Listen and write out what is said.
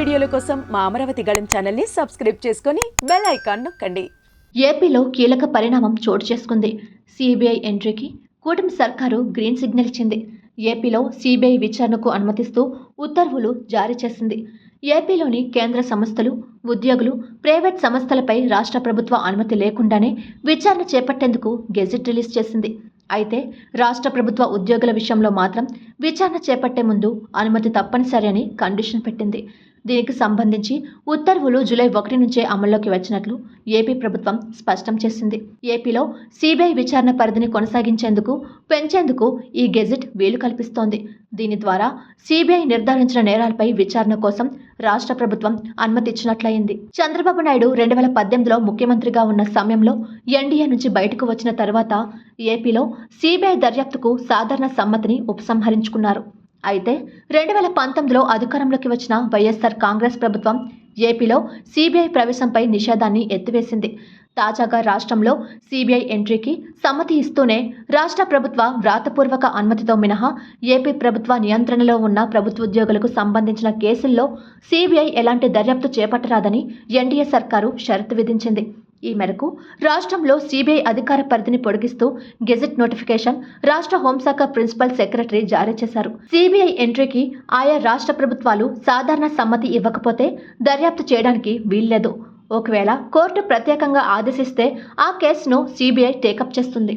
వీడియోల కోసం మా అమరావతి గళం ఛానల్ని సబ్స్క్రైబ్ చేసుకుని బెల్ ఐకాన్ నొక్కండి. ఏపీలో కీలక పరిణామం చోటు చేసుకుంది. సిబిఐ ఎంట్రీకి కూటమి సర్కారు గ్రీన్ సిగ్నల్ ఇచ్చింది. ఏపీలో సిబిఐ విచారణకు అనుమతిస్తూ ఉత్తర్వులు జారీ చేసింది. ఏపీలోని కేంద్ర సంస్థలు ఉద్యోగులు ప్రైవేట్ సంస్థలపై రాష్ట్ర ప్రభుత్వ అనుమతి లేకుండానే విచారణ చేపట్టేందుకు గెజిట్ రిలీజ్ చేసింది. అయితే రాష్ట్ర ప్రభుత్వ ఉద్యోగుల విషయంలో మాత్రం విచారణ చేపట్టే ముందు అనుమతి తప్పనిసరి అని కండిషన్ పెట్టింది. దీనికి సంబంధించి ఉత్తర్వులు జూలై ఒకటి నుంచే అమల్లోకి వచ్చినట్లు ఏపీ ప్రభుత్వం స్పష్టం చేసింది. ఏపీలో సిబిఐ విచారణ పరిధిని కొనసాగించేందుకు పెంచేందుకు ఈ గెజిట్ వీలు కల్పిస్తోంది. దీని ద్వారా సిబిఐ నిర్ధారించిన నేరాలపై విచారణ కోసం రాష్ట్ర ప్రభుత్వం అనుమతిచ్చినట్లయింది. చంద్రబాబు నాయుడు రెండు వేల పద్దెనిమిదిలో ముఖ్యమంత్రిగా ఉన్న సమయంలో ఎన్డీఏ నుంచి బయటకు వచ్చిన తర్వాత ఏపీలో సిబిఐ దర్యాప్తుకు సాధారణ సమ్మతిని ఉపసంహరించుకున్నారు. అయితే రెండు వేల పంతొమ్మిదిలో అధికారంలోకి వచ్చిన వైఎస్ఆర్ కాంగ్రెస్ ప్రభుత్వం ఏపీలో సిబిఐ ప్రవేశంపై నిషేధాన్ని ఎత్తివేసింది. తాజాగా రాష్ట్రంలో సిబిఐ ఎంట్రీకి సమ్మతి ఇస్తూనే రాష్ట్ర ప్రభుత్వ వ్రాతపూర్వక అనుమతితో మినహా ఏపీ ప్రభుత్వ నియంత్రణలో ఉన్న ప్రభుత్వ ఉద్యోగులకు సంబంధించిన కేసుల్లో సిబిఐ ఎలాంటి దర్యాప్తు చేపట్టరాదని ఎన్డీఏ సర్కారు షరతు విధించింది. ఈ మేరకు రాష్ట్రంలో సిబిఐ అధికార పరిధిని పొడిగిస్తూ గెజెట్ నోటిఫికేషన్ రాష్ట్ర హోంశాఖ ప్రిన్సిపల్ సెక్రటరీ జారీ చేశారు. సిబిఐ ఎంట్రీకి ఆయా రాష్ట్ర ప్రభుత్వాలు సాధారణ సమ్మతి ఇవ్వకపోతే దర్యాప్తు చేయడానికి వీల్లేదు. ఒకవేళ కోర్టు ప్రత్యేకంగా ఆదేశిస్తే ఆ కేసును సిబిఐ టేకప్ చేస్తుంది.